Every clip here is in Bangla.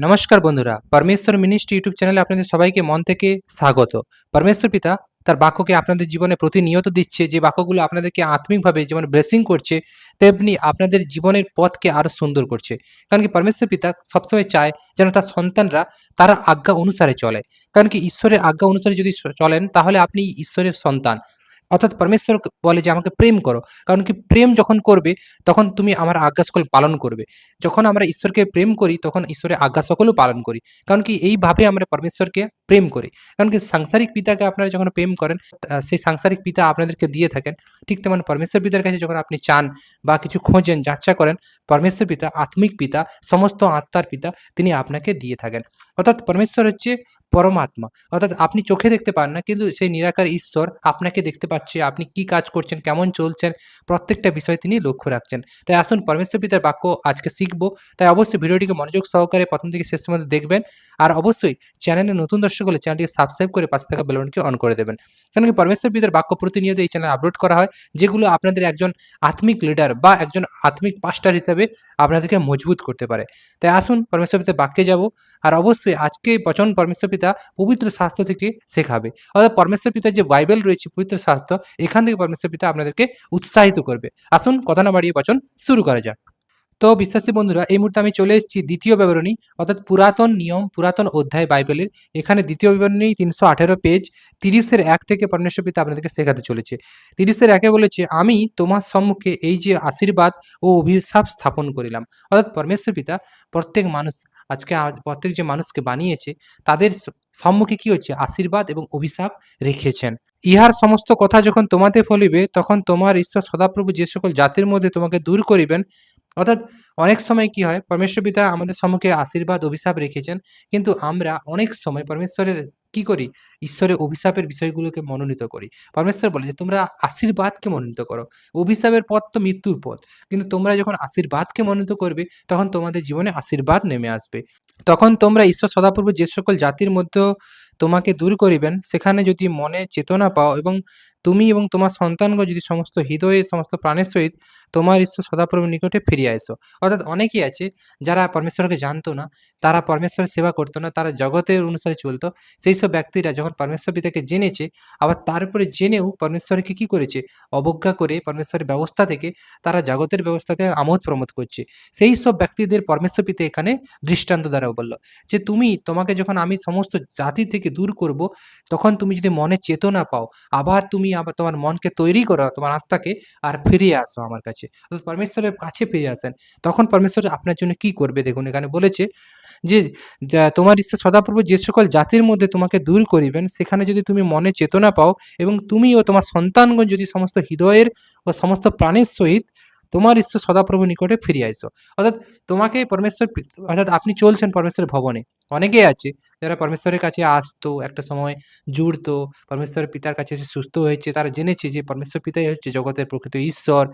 নমস্কার বন্ধুরা, পরমেশ্বর মিনিস্ট্রি ইউটিউব চ্যানেলে আপনাদের সবাইকে মন থেকে স্বাগত। পরমেশ্বর পিতা তার বাক্যকে আপনাদের জীবনে প্রতিনিয়ত দিচ্ছে, যে বাক্যগুলো আপনাদেরকে আত্মিকভাবে যেমন ব্লেসিং করছে, তেমনি আপনাদের জীবনের পথকে আরও সুন্দর করছে। কারণ কি পরমেশ্বর পিতা সবসময় চায় যেন তার সন্তানরা তার আজ্ঞা অনুসারে চলে। কারণ কি ঈশ্বরের আজ্ঞা অনুসারে যদি চলেন, তাহলে আপনি ঈশ্বরের সন্তান। অর্থাৎ পরমেশ্বর বলে যে, আমাকে প্রেম করো। কারণ কি, প্রেম যখন করবে, তখন তুমি আমার আজ্ঞা সকল পালন করবে। যখন আমরা ঈশ্বরকে প্রেম করি, তখন ঈশ্বরের আজ্ঞা সকলও পালন করি। কারণ কি এইভাবে আমরা পরমেশ্বরকে প্রেম করি। কারণ কি সাংসারিক পিতাকে আপনারা যখন প্রেম করেন সেই সাংসারিক পিতা আপনাদেরকে দিয়ে থাকেন। ঠিক তেমন পরমেশ্বর পিতার কাছে যখন আপনি চান বা কিছু খোঁজেন, যাচ্ছা করেন, পরমেশ্বর পিতা, আত্মিক পিতা, সমস্ত আত্মার পিতা, তিনি আপনাকে দিয়ে থাকেন। অর্থাৎ পরমেশ্বর হচ্ছে পরমাত্মা। অর্থাৎ আপনি চোখে দেখতে পান না, কিন্তু সেই নিরাকার ঈশ্বর আপনাকে দেখতে পাচ্ছে, আপনি কি কাজ করছেন, কেমন চলছেন, প্রত্যেকটা বিষয় তিনি লক্ষ্য রাখছেন। তাই আসুন পরমেশ্বর পিতার বাক্য আজকে শিখব। তাই অবশ্যই ভিডিওটিকে মনোযোগ সহকারে প্রথম থেকে শেষ পর্যন্ত দেখবেন। আর অবশ্যই চ্যানেলে নতুন দর্শক হলে চ্যানেলটিকে সাবস্ক্রাইব করে পাশে থাকা বেলবনকে অন করে দেবেন। কারণ কি পরমেশ্বর পিতার বাক্য প্রতিনিয়ত এই চ্যানেলে আপলোড করা হয়, যেগুলো আপনাদের একজন আত্মিক লিডার বা একজন আত্মিক পাস্টার হিসেবে আপনাদেরকে মজবুত করতে পারে। তাই আসুন পরমেশ্বর পিতার বাক্যে যাব, আর অবশ্যই আজকে বচন পরমেশ্বর পিতা পবিত্র শাস্ত্র থেকে শেখাবে। অর্থাৎ পরমেশ্বর পিতার যে বাইবেল রয়েছে পবিত্র শাস্ত্র, এখান থেকে পরমেশ্বর পিতা আপনাদেরকে উৎসাহিত করবে। আসুন কথা না বাড়িয়ে বচন শুরু করা যাক। তো বিশ্বাসী বন্ধুরা, এই মুহূর্তে আমি চলে এসেছি দ্বিতীয় বিবরণী, অর্থাৎ পুরাতন নিয়ম, পুরাতন অধ্যায় বাইবেলের। এখানে দ্বিতীয় বিবরণী তিনশো আঠেরো পেজ, তিরিশের এক থেকে পরমেশ্বর পিতা আপনাদেরকে শেখাতে চলেছে। তিরিশের একে বলেছে, আমি তোমার সম্মুখে এই যে আশীর্বাদ ও অভিশাপ স্থাপন করিলাম। অর্থাৎ পরমেশ্বর পিতা প্রত্যেক মানুষ, আজকে প্রত্যেক যে মানুষকে বানিয়েছে, তাদের সম্মুখে কি হচ্ছে? আশীর্বাদ এবং অভিশাপ রেখেছেন। ইহার সমস্ত কথা যখন তোমাতে ফলিবে, তখন তোমার ঈশ্বর সদাপ্রভু যে সকল জাতির মধ্যে তোমাকে দূর করিবেন অর্থাৎ অনেক সময় কি হয়, পরমেশ্বর পিতা আমাদের সম্মুখে আশীর্বাদ, অভিশাপ রেখেছেন, কিন্তু আমরা অনেক সময় পরমেশ্বরের কি করি? ঈশ্বরের অভিশাপের বিষয়গুলোকে মনোনীত করি। পরমেশ্বর বলে যে, তোমরা আশীর্বাদকে মনোনীত করো। অভিশাপের পথ তো মৃত্যুর পথ, কিন্তু তোমরা যখন আশীর্বাদকে মনোনীত করবে, তখন তোমাদের জীবনে আশীর্বাদ নেমে আসবে। তখন তোমরা ঈশ্বর সদাপূর্ব যে সকল জাতির মধ্যে তোমাকে দূর করিবেন, সেখানে যদি মনে চেতনা পাও এবং তুমি এবং তোমার সন্তানগণ যদি সমস্ত হৃদয়ে, সমস্ত প্রাণের সহিত তোমার ঈশ্বর সদাপ্রভুর নিকটে ফিরিয়ে এসো। অর্থাৎ অনেকেই আছে যারা পরমেশ্বরকে জানতো না, তারা পরমেশ্বরের সেবা করতো না, তারা জগতের অনুসারে চলতো। সেই সব ব্যক্তিরা যখন পরমেশ্বর পিতাকে জেনেছে, আবার তারপরে জেনেও পরমেশ্বরকে কি করেছে? অবজ্ঞা করে পরমেশ্বরের ব্যবস্থা থেকে তারা জগতের ব্যবস্থাতে আমোদ প্রমোদ করছে। সেই সব ব্যক্তিদের পরমেশ্বর পিতা এখানে দৃষ্টান্ত দ্বারা বলল যে, তুমি, তোমাকে যখন আমি সমস্ত জাতি থেকে দূর করব, তখন তুমি যদি মনে চেতনা পাও, আবার তুমি আবার তোমার মনকে তৈরি করো, তোমার আত্মাকে, আর ফিরিয়ে আসো আমার কাছে। অর্থাৎ পরমেশ্বরের কাছে ফিরে আসেন। তখন পরমেশ্বর আপনার জন্য কি করবে? দেখুন, এখানে বলেছে যে তোমার ঈশ্বর সদাপ্রভু যে সকল জাতির মধ্যে তোমাকে দূর করিবেন, সেখানে যদি তুমি মনে চেতনা পাও এবং তুমি ও তোমার সন্তানগণ যদি সমস্ত হৃদয়ের ও সমস্ত প্রাণের সহিত তোমার ঈশ্বর সদাপ্রভু নিকটে ফিরিয়ে আইসো অর্থাৎ তোমাকে পরমেশ্বর অর্থাৎ আপনি চলছেন পরমেশ্বরের ভবনে। অনেকেই আছে যারা পরমেশ্বরের কাছে আসতো, একটা সময় জুড়তো পরমেশ্বরের পিতার কাছে এসে সুস্থ হয়েছে, তারা জেনেছে যে পরমেশ্বর পিতাই হচ্ছে জগতের প্রকৃত ঈশ্বর।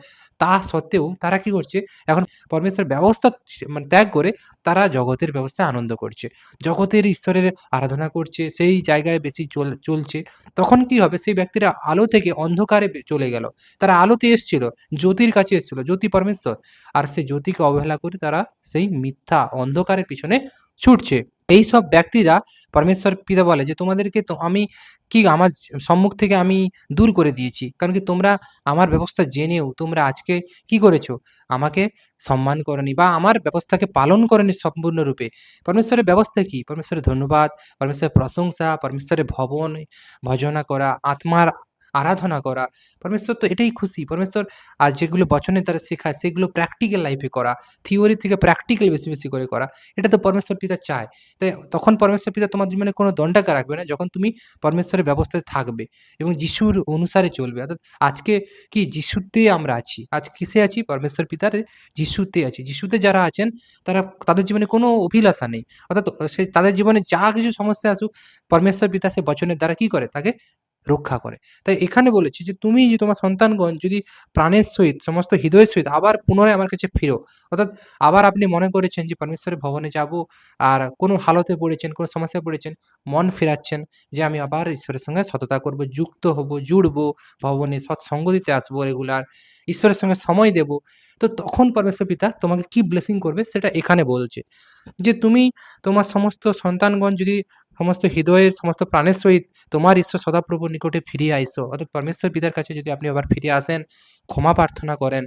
তা সত্ত্বেও তারা কি করছে? এখন পরমেশ্বর ব্যবস্থা মানে ত্যাগ করে তারা জগতের ব্যবস্থায় আনন্দ করছে। জগতের ঈশ্বরের আরাধনা করছে, সেই জায়গায় বেশি চল, চলছে। তখন কি হবে? সেই ব্যক্তিরা আলো থেকে অন্ধকারে চলে গেল। তারা আলোতে এসেছিল, জ্যোতির কাছে এসেছিল, জ্যোতি পরমেশ্বর। আর সেই জ্যোতিকে অবহেলা করে তারা সেই মিথ্যা অন্ধকারের পিছনে ছুটছে। এই সব ব্যক্তিরা পরমেশ্বর পিতা বলে যে, তোমাদেরকে তো আমি কি আমার সম্মুখ থেকে আমি দূর করে দিয়েছি। কারণ কি তোমরা আমার ব্যবস্থা জেনেও তোমরা আজকে কি করেছ? আমাকে সম্মান করনি বা আমার ব্যবস্থাকে পালন করনি সম্পূর্ণরূপে। পরমেশ্বরের ব্যবস্থা কি? পরমেশ্বরের ধন্যবাদ, পরমেশ্বরের প্রশংসা, পরমেশ্বরের ভবন, ভজনা করা, আত্মার আরাধনা করা। পরমেশ্বর তো এটাই খুশি। পরমেশ্বর, আর যেগুলো বচনের দ্বারা শেখায়, সেগুলো প্র্যাকটিক্যাল লাইফে করা। থিওরি থেকে প্র্যাকটিক্যাল বেশি বেশি করে করা। এটা তো পরমেশ্বর পিতা চায়। তাই তখন পরমেশ্বর পিতা তোমার জীবনে কোনো দণ্ডাকা রাখবে না, যখন তুমি পরমেশ্বরের ব্যবস্থায় থাকবে এবং যিশুর অনুসারে চলবে। অর্থাৎ আজকে কি যিশুতে আমরা আছি? আজ কিসে আছি? পরমেশ্বর পিতার যিশুতে আছি। যিশুতে যারা আছেন, তারা, তাদের জীবনে কোনো অভিলাষা নেই। অর্থাৎ সেই তাদের জীবনে যা কিছু সমস্যা আসুক, পরমেশ্বর পিতা সে বচনের দ্বারা কি করে? তাকে রক্ষা করে। তাই এখানে বলেছি যে তুমি যে তোমার সন্তানগণ যদি প্রাণের সহিত সমস্ত হৃদয়ের সহিত আবার পুনরায় আমার কাছে ফিরো। অর্থাৎ আবার আপনি মনে করেছেন যে পরমেশ্বরের ভবনে যাব আর কোনো হালতে পড়েছেন, কোনো সমস্যায় পড়েছেন, মন ফেরাচ্ছেন যে আমি আবার ঈশ্বরের সঙ্গে সততা করব, যুক্ত হব, জুড়বো, ভবনে সৎসঙ্গ দিতে আসব রেগুলার, ঈশ্বরের সঙ্গে সময় দেব। তো তখন পরমেশ্বর পিতা তোমাকে কি ব্লেসিং করবে সেটা এখানে বলছে। যে তুমি তোমার সমস্ত সন্তানগণ যদি সমস্ত হৃদয়ের সমস্ত প্রাণের সহিত তোমার ঈশ্বর সদাপ্রভুর নিকটে ফিরিয়ে আইসো অর্থাৎ পরমেশ্বর পিতার কাছে যদি আপনি আবার ফিরে আসেন, ক্ষমা প্রার্থনা করেন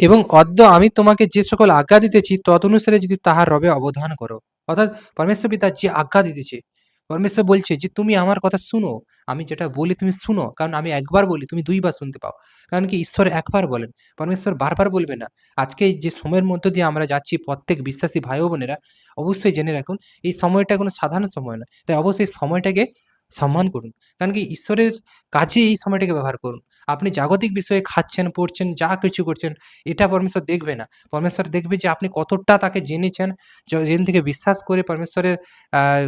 এবং অদ্য আমি তোমাকে যে সকল আজ্ঞা দিতেছি তদ অনুসারে যদি তাহার রবে অবধান করো। অর্থাৎ পরমেশ্বর পিতা যে আজ্ঞা দিতেছে, পরমেশ্বর বলছে যে, তুমি আমার কথা শুনো। আমি যেটা বলি তুমি শুনো। কারণ আমি একবার বলি, তুমি দুইবার শুনতে পাও। কারণ কি ঈশ্বর একবার বলেন। পরমেশ্বর বারবার বলবে না। আজকে যে সময়ের মধ্য দিয়ে আমরা যাচ্ছি প্রত্যেক বিশ্বাসী ভাই বোনেরা, অবশ্যই জেনে রাখুন, এই সময়টা কোনো সাধারণ সময় না তাই অবশ্যই সময়টাকে সম্মান করুন। কারণ কি ঈশ্বরের কাজে এই সময়টাকে ব্যবহার করুন। আপনি জাগতিক বিষয়ে খাচ্ছেন, পড়ছেন, যা কিছু করছেন এটা পরমেশ্বর দেখবে না। পরমেশ্বর দেখবে যে আপনি কতটা তাকে জেনেছেন, যেদিন থেকে বিশ্বাস করে পরমেশ্বরের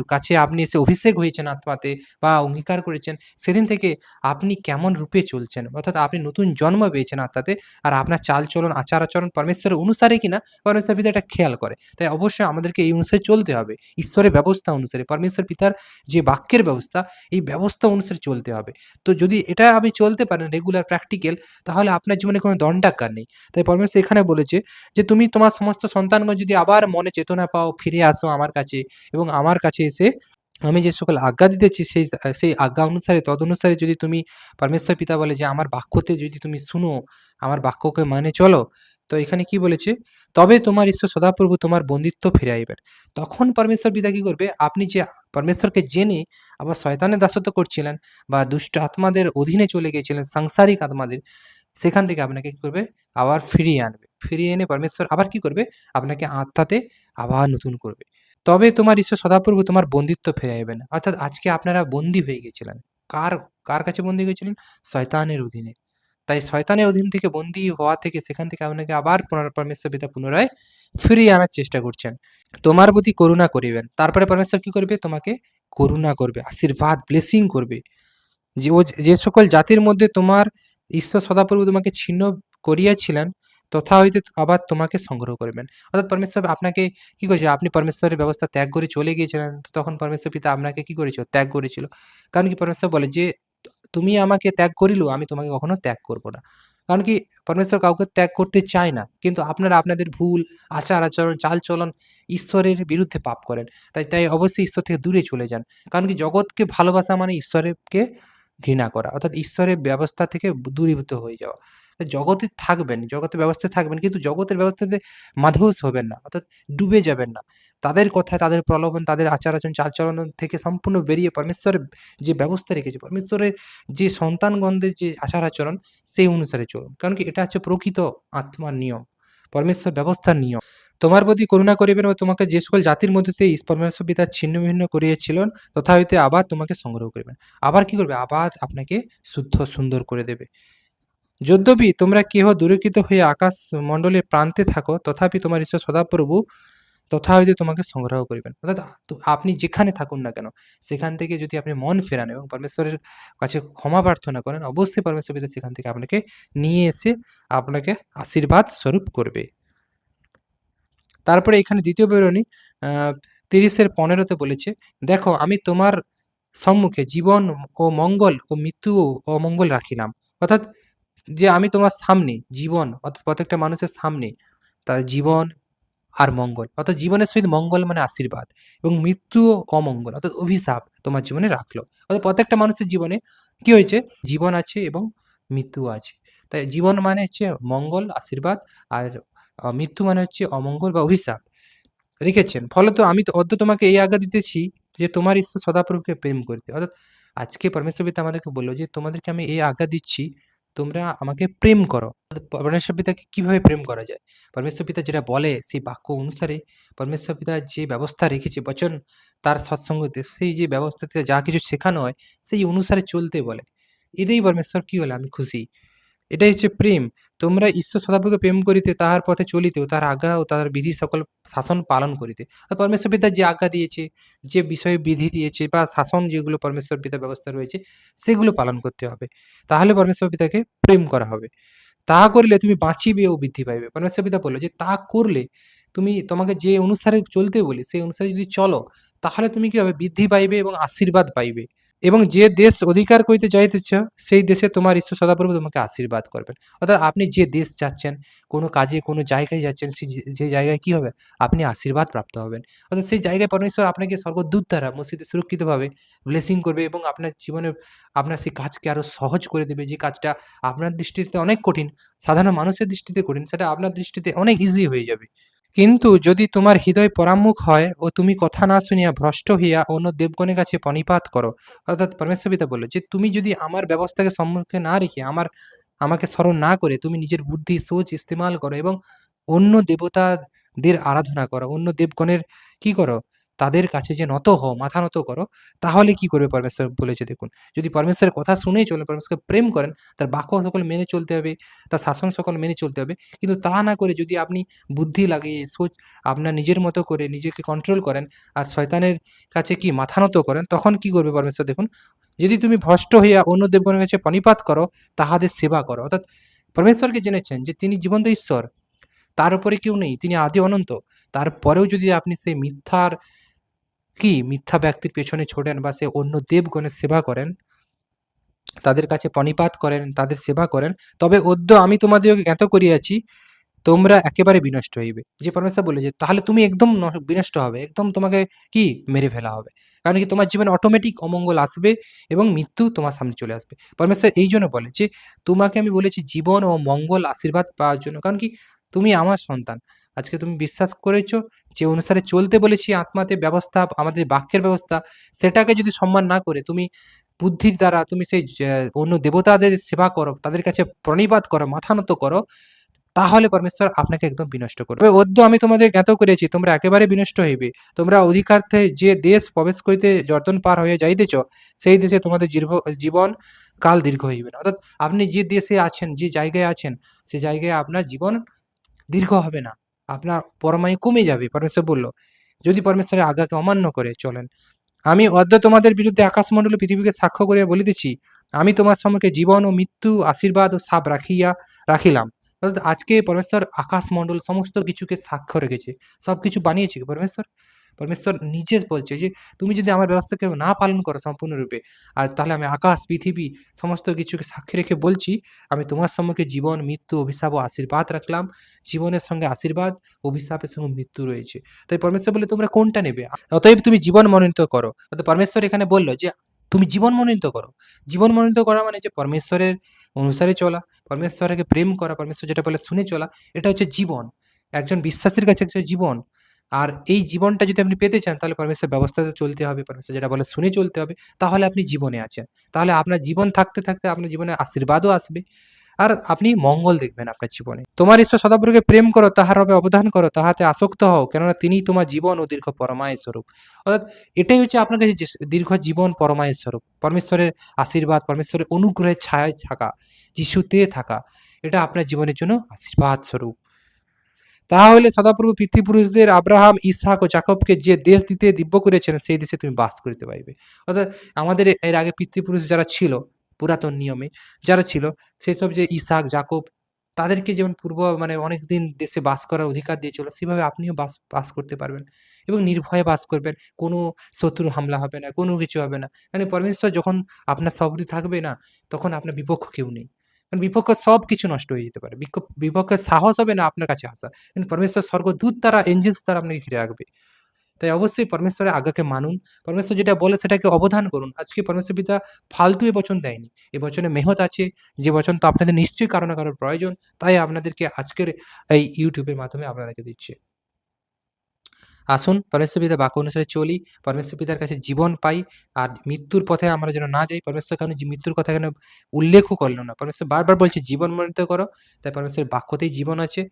কাছে আপনি এসে অভিষেক হয়েছেন আত্মাতে বা অঙ্গীকার করেছেন, সেদিন থেকে আপনি কেমন রূপে চলছেন। অর্থাৎ আপনি নতুন জন্ম পেয়েছেন আত্মাতে আর আপনার চালচলন, আচার-আচরণ পরমেশ্বরের অনুসারে কিনা পরমেশ্বর পিতা এটা খেয়াল করে। তাই অবশ্যই আমাদেরকে এই অনুসারে চলতে হবে। ঈশ্বরের ব্যবস্থা অনুসারে, পরমেশ্বর পিতার যে বাক্যের ব্যবস্থা, এই ব্যবস্থা অনুসারে চলতে হবে। তো যদি এটা আপনি চলতে পারেন রেগুলার প্র্যাকটিক্যাল তাহলে আপনার জীবনে কোনো দণ্ডাজ্ঞা নেই। তাই পরমেশ্বর এখানে বলেছে যে, "তুমি তোমার সমস্ত সন্তানগণ যদি আবার মনে চেতনা পাও, ফিরে আসো আমার কাছে এবং আমার কাছে এসে আমি যে সকল আজ্ঞা দিতেছি সেই সেই আজ্ঞা অনুসারে তদনুসারে যদি তুমি" পরমেশ্বর পিতা বলে যে, "আমার বাক্যতে যদি তুমি শুনো, আমার বাক্যকে মানে চলো" তো এখানে কি বলেছে? "তবে তোমার ঈশ্বর সদাপ্রভু তোমার বন্দিত্ব ফিরে ফিরাইবেন।" তখন পরমেশ্বর পিতা কি করবে? আপনি যে পরমেশ্বরকে জেনে আবার শয়তানের দাসত্ব করছিলেন বা দুষ্ট আত্মাদের অধীনে চলে গিয়েছিলেন, সাংসারিক আত্মাদের, সেখান থেকে আপনাকে কী করবে? আবার ফিরিয়ে আনবে। ফিরিয়ে এনে পরমেশ্বর আবার কি করবে? আপনাকে আত্মাতে আবার নতুন করবে। "তবে তোমার ঈশ্বর সদাপূর্ব তোমার বন্দিত্ব ফিরাইবেন।" অর্থাৎ আজকে আপনারা বন্দী হয়ে গেছিলেন। কার কার কাছে বন্দী হয়েছিলেন? শয়তানের অধীনে। তাই শয়তানের অধীন থেকে বন্দী হওয়া থেকে সেখান থেকে আপনাকে আবার পরমেশ্বর পিতা পুনরায় ফিরিয়ে আনার চেষ্টা করছেন। "তোমার প্রতি করুণা করিবেন।" তারপরে পরমেশ্বর কি করবে? তোমাকে করুণা করবে, আশীর্বাদ, ব্লেসিং করবে। যে ও যে সকল জাতির মধ্যে তোমার ঈশ্বর সদাপ্রভু তোমাকে ছিন্ন করিয়াছিলেন, তথা হইতে আবার তোমাকে সংগ্রহ করবেন অর্থাৎ পরমেশ্বর আপনাকে কি করেছে? আপনি পরমেশ্বরের ব্যবস্থা ত্যাগ করে চলে গিয়েছিলেন, তখন পরমেশ্বর পিতা আপনাকে কি করেছিল? ত্যাগ করেছিল। কারণ কি পরমেশ্বর বলে যে, "তুমি আমাকে ত্যাগ করিলেও আমি তোমাকে কখনো ত্যাগ করব না।" কারণ কি পরমেশ্বর কাউকে ত্যাগ করতে চায় না। কিন্তু আপনারা আপনাদের ভুল, আচার-আচরণ, চাল-চলন ঈশ্বরের বিরুদ্ধে পাপ করেন। তাই তাই অবশ্যই ঈশ্বর থেকে দূরে চলে যান। কারণ কি জগৎকে ভালোবাসা মানে ঈশ্বরকে ঘৃণা করা। অর্থাৎ ঈশ্বরের ব্যবস্থা থেকে দূরীভূত হয়ে যাওয়া। জগতে থাকবেন, জগতের ব্যবস্থায় থাকবেন কিন্তু জগতের ব্যবস্থাতে মাধুস হবেন না। অর্থাৎ ডুবে যাবেন না। তাদের কথায়, তাদের প্রলোভন, তাদের আচার-আচরণ, চাল-চলন থেকে সম্পূর্ণ বেরিয়ে পরমেশ্বরের যে ব্যবস্থা রেখেছে, পরমেশ্বরের যে সন্তানগণদের যে আচার-আচরণ সেই অনুসারে চলুন। কারণ কি এটা হচ্ছে প্রকৃত আত্মার নিয়ম। পরমেশ্বর ব্যবস্থার নিয়ম। "তোমার প্রতি করুণা করিবেন ও তোমাকে যে সকল জাতির মধ্য পরমেশ্বর পিতা ছিন্ন-ভিন্ন করিয়াছিলেন, তথা হইতে আবার তোমাকে সংগ্রহ করিবেন।" আবার কি করবে? আবার আপনাকে শুদ্ধ সুন্দর করে দেবে। "যদ্যপি তোমরা কেহ দূরীকৃত হয়ে আকাশমণ্ডলের প্রান্তে থাকো, তথাপি তোমার ঈশ্বর সদাপ্রভু তথা হইতে তোমাকে সংগ্রহ করিবেন।" অর্থাৎ আপনি যেখানে থাকুন না কেন, সেখান থেকে যদি আপনি মন ফেরান এবং পরমেশ্বরের কাছে ক্ষমা প্রার্থনা করেন, অবশ্যই পরমেশ্বর পিতা সেখান থেকে আপনাকে নিয়ে এসে আপনাকে আশীর্বাদ স্বরূপ করবে। তারপরে এখানে দ্বিতীয় বিবরণী তিরিশের ৩০ এর ১৫ তে বলেছে, "দেখো আমি তোমার সম্মুখে জীবন ও মঙ্গল ও মৃত্যু ও অমঙ্গল রাখিলাম।" অর্থাৎ যে আমি তোমার সামনে জীবন অর্থাৎ প্রত্যেকটা মানুষের সামনে তার জীবন আর মঙ্গল। অর্থাৎ জীবনের সহিত মঙ্গল মানে আশীর্বাদ এবং মৃত্যু ও অমঙ্গল অর্থাৎ অভিশাপ তোমার জীবনে রাখল। অর্থাৎ প্রত্যেকটা মানুষের জীবনে কি হয়েছে? জীবন আছে এবং মৃত্যু আছে। তাই জীবন মানে হচ্ছে মঙ্গল, আশীর্বাদ আর মৃত্যু মানে হচ্ছে অমঙ্গল বা অভিশাপ রেখেছেন। ফলত আমি তো অদ্য তোমাকে এই আজ্ঞা দিতেছি যে তোমার ঈশ্বর সদাপ্রভুকে প্রেম করতে। অর্থাৎ আজকে পরমেশ্বর পিতা আমাদেরকে বলল যে তোমাদেরকে আমি এই আজ্ঞা দিচ্ছি, তোমরা আমাকে প্রেম করো। পরমেশ্বর পিতাকে কীভাবে প্রেম করা যায়? পরমেশ্বর পিতা যেটা বলে সেই বাক্য অনুসারে পরমেশ্বর পিতা যে ব্যবস্থা রেখেছে বচন তার সৎসঙ্গতে সেই যে ব্যবস্থাতে যা কিছু শেখানো হয় সেই অনুসারে চলতে বলে। এতেই পরমেশ্বর কী হলো? আমি খুশি। এটাই হচ্ছে প্রেম। তোমরা ঈশ্বর সদাপ্রভুকে প্রেম করিতে, তাহার পথে চলিতে ও তাহার আজ্ঞা ও তার বিধি সকল শাসন পালন করিতে। আর পরমেশ্বর পিতা যে আজ্ঞা দিয়েছে, যে বিষয়ে বিধি দিয়েছে বা শাসন যেগুলো পরমেশ্বর পিতার ব্যবস্থা রয়েছে, সেগুলো পালন করতে হবে। তাহলে পরমেশ্বর পিতাকে প্রেম করা হবে। তা করিলে তুমি বাঁচিবে ও বৃদ্ধি পাইবে। পরমেশ্বর পিতা বলল যে, "তা করলে তুমি তোমাকে যে অনুসারে চলতে বলি, সেই অনুসারে যদি চলো, তাহলে তুমি কি হবে? বৃদ্ধি পাইবে এবং আশীর্বাদ পাইবে। এবং যে দেশ অধিকার করিতে যাইতেছ, সেই দেশে তোমার ঈশ্বর সদাপ্রভু তোমাকে আশীর্বাদ করবেন।" অর্থাৎ আপনি যে দেশ যাচ্ছেন, কোনো কাজে, কোনো জায়গায় যাচ্ছেন, যে জায়গায় কি হবে? আপনি আশীর্বাদ প্রাপ্ত হবেন। অর্থাৎ সেই জায়গায় পরমেশ্বর আপনাকে স্বর্গদূত দ্বারা মসজিদে সুরক্ষিতভাবে ব্লেসিং করবে এবং আপনার জীবনে আপনার সেই কাজকে আরও সহজ করে দেবে। যে কাজটা আপনার দৃষ্টিতে অনেক কঠিন, সাধারণ মানুষের দৃষ্টিতে কঠিন, সেটা আপনার দৃষ্টিতে অনেক ইজি হয়ে যাবে। কিন্তু যদি তোমার হৃদয় পরামুখ হয় ও তুমি কথা না শুনিয়া ভ্রষ্ট হইয়া অন্য দেবগণের কাছে পণিপাত করো, অর্থাৎ পরমেশ্বর পিতা বলল যে, "তুমি যদি আমার ব্যবস্থাকে সম্মুখে না রেখে, আমার আমাকে স্মরণ না করে তুমি নিজের বুদ্ধি, সোচ ইস্তেমাল করো এবং অন্য দেবতাদের আরাধনা করো, অন্য দেবগণের কি করো? তাদের কাছে যে নত হও, মাথা নত করো, তাহলে কি করবে পরমেশ্বর বলেছে দেখুন। যদি পরমেশ্বরের কথা শুনেই চলেন, পরমেশ্বরকে প্রেম করেন, তার বাক্য সকল মেনে চলতে হবে, তার শাসন সকল মেনে চলতে হবে। কিন্তু তা না করে যদি আপনি বুদ্ধি লাগিয়ে, সোচ আপনার নিজের মতো করে নিজেকে কন্ট্রোল করেন আর শয়তানের কাছে কি মাথা নত করেন, তখন কি করবে পরমেশ্বর দেখুন। যদি তুমি ভ্রষ্ট হইয়া অন্য দেবগণের কাছে প্রণিপাত করো, তাহাদের সেবা করো। অর্থাৎ পরমেশ্বরকে জেনেছেন যে তিনি জীবন্ত ঈশ্বর। তার উপরে কেউ নেই। তিনি আদি অনন্ত। তারপরেও যদি আপনি সেই মিথ্যার কি মিথ্যা ব্যক্তির পেছনে ছোটেন বা সে অন্য দেবগণের সেবা করেন, তাদের কাছে প্রণিপাত করেন, তাদের সেবা করেন, তবে অদ্য আমি তোমাদিগকে জ্ঞাত করিয়াছি, তোমরা একেবারে বিনষ্ট হইবে। যে পরমেশ্বর বলল যে, "তাহলে তুমি একদম বিনষ্ট হবে। একদম তোমাকে কি মেরে ফেলা হবে।" কারণ কি তোমার জীবনে অটোমেটিক অমঙ্গল আসবে এবং মৃত্যু তোমার সামনে চলে আসবে। পরমেশ্বর এই জন্য বলে যে, "তোমাকে আমি বলেছি জীবন ও মঙ্গল আশীর্বাদ পাওয়ার জন্য।" কারণ কি তুমি আমার সন্তান। আজকে তুমি বিশ্বাস করেছ, যে অনুসারে চলতে বলেছি আত্মাতে ব্যবস্থা, আমাদের বাক্যের ব্যবস্থা, সেটাকে যদি সম্মান না করে তুমি বুদ্ধির দ্বারা তুমি সেই অন্য দেবতাদের সেবা করো, তাদের কাছে প্রণিপাত করো, মাথা নত করো, তাহলে পরমেশ্বর আপনাকে একদম বিনষ্ট করবে। "অদ্য আমি তোমাদের জ্ঞাত করেছি তোমরা একেবারে বিনষ্ট হইবে। তোমরা অধিকার্থে যে দেশ প্রবেশ করিতে যর্দন পার হয়ে যাইতেছ, সেই দেশে তোমাদের জির্ভ জীবন কাল দীর্ঘ হইবে না।" অর্থাৎ আপনি যে দেশে আছেন, যে জায়গায় আছেন, সে জায়গায় আপনার জীবন দীর্ঘ হবে না। আপনার পরমায়ু কমে যাবে। পরমেশ্বর বলল, যদি পরমেশ্বরের আজ্ঞাকে অমান্য করে চলেন। "আমি অদ্য তোমাদের বিরুদ্ধে আকাশমণ্ডল পৃথিবীকে সাক্ষ্য করিয়া বলিতেছি, আমি তোমার সম্মুখে জীবন ও মৃত্যু, আশীর্বাদ ও সাপ রাখিয়া রাখিলাম।" আজকে পরমেশ্বর আকাশমণ্ডল সমস্ত কিছুকে সাক্ষ্য রেখেছে। সবকিছু বানিয়েছে কি পরমেশ্বর? পরমেশ্বর নিজে বলছে যে, "তুমি যদি আমার ব্যবস্থাকে না পালন করো সম্পূর্ণরূপে, আর তাহলে আমি আকাশ, পৃথিবী সমস্ত কিছুকে সাক্ষী রেখে বলছি, আমি তোমার সম্মুখে জীবন, মৃত্যু, অভিশাপ ও আশীর্বাদ রাখলাম। জীবনের সঙ্গে আশীর্বাদ, অভিশাপের সঙ্গে মৃত্যু রয়েছে। তাই পরমেশ্বর বলে "তোমরা কোনটা নেবে? অতএব তুমি জীবন মনোনীত করো।" অর্থাৎ পরমেশ্বর এখানে বলল যে, "তুমি জীবন মনোনীত করো।" জীবন মনোনীত করা মানে যে পরমেশ্বরের অনুসারে চলা, পরমেশ্বরকে প্রেম করা, পরমেশ্বর যেটা বলে শুনে চলা, এটা হচ্ছে জীবন। একজন বিশ্বাসীর কাছে হচ্ছে জীবন। আর এই জীবনটা যদি আপনি পেতে চান, তাহলে পরমেশ্বরের ব্যবস্থাতে চলতে হবে, পরমেশ্বর যেটা বলে শুনে চলতে হবে। তাহলে আপনি জীবনে আছেন। তাহলে আপনার জীবন থাকতে, থাকতে আপনার জীবনে আশীর্বাদও আসবে। আর আপনি মঙ্গল দেখবেন আপনার জীবনে। "তোমার ঈশ্বর সদাপ্রভুকে প্রেম করো, তাহার রবে অবদান করো, তাহাতে আসক্ত হও, কেননা তিনি তোমার জীবন ও দীর্ঘ পরমায়ুর স্বরূপ।" অর্থাৎ এটাই হচ্ছে আপনার কাছে দীর্ঘ জীবন, পরমায়ুর স্বরূপ। পরমেশ্বরের আশীর্বাদ, পরমেশ্বরের অনুগ্রহের ছায়ায় থাকা, যিশুতে থাকা, এটা আপনার জীবনের জন্য আশীর্বাদ স্বরূপ। তাহা হইলে সদাপ্রভু পিতৃপুরুষদের আব্রাহাম, ইসহাক ও যাকবকে যে দেশ দিতে দিব্য করিয়াছেন, সেই দেশে তুমি বাস করতে পারবে অর্থাৎ আমাদের এর আগে পিতৃপুরুষ যারা ছিল, পুরাতন নিয়মে যারা ছিল, সেসব যে ইসহাক, জাকব তাদেরকে যেমন পূর্ব মানে অনেকদিন দেশে বাস করার অধিকার দিয়েছিল, সেভাবে আপনিও বাস বাস করতে পারবেন এবং নির্ভয়ে বাস করবেন। কোনো শত্রুর হামলা হবে না, কোনো কিছু হবে না। মানে পরমেশ্বর যখন আপনার সবরি থাকবে না, তখন আপনার বিপক্ষ কেউ নেই। কারণ বিপক্ষ সব কিছু নষ্ট হয়ে যেতে পারে। বিপক্ষের সাহস হবে না আপনার কাছে আসা। কিন্তু পরমেশ্বর স্বর্গদূত তারা এঞ্জেলস তারা আপনাকে ঘিরে রাখবে। তাই অবশ্যই পরমেশ্বরের আজ্ঞাকে মানুন। পরমেশ্বর যেটা বলে সেটাকে অবধান করুন। আজকে পরমেশ্বর পিতা ফালতু এ বচন দেয়নি। এ বচনে মেহৎ আছে, যে বচন তো আপনাদের নিশ্চয়ই কারও না কারোর প্রয়োজন। তাই আপনাদেরকে আজকের এই ইউটিউবের মাধ্যমে আপনাদেরকে দিচ্ছি। আসুন পরমেশ্বর পিতার বাক্য অনুসারে চলি, পরমেশ্বর পিতার কাছে জীবন পাই, আর মৃত্যুর পথে আমরা যেন না যাই। পরমেশ্বর যে মৃত্যুর কথা কেন উল্লেখও করল না। পরমেশ্বর বারবার বলছে জীবন মনোনীত করো। তাই পরমেশ্বরের বাক্যতেই জীবন আছে।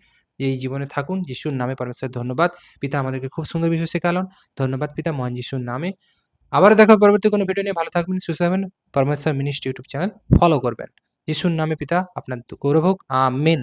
এই জীবনে থাকুন। যিশুর নামে পরমেশ্বর ধন্যবাদ। পিতা আমাদেরকে খুব সুন্দর বিষয় শেখালেন। ধন্যবাদ পিতা মহান যিশুর নামে। আবারও দেখা পরবর্তী কোনো ভিডিও নিয়ে। ভালো থাকবেন, সুস্থ থাকবেন। পরমেশ্বর মিনিস্ট্রি ইউটিউব চ্যানেল ফলো করবেন। যিশুর নামে পিতা আপনার গৌরব হোক আমেন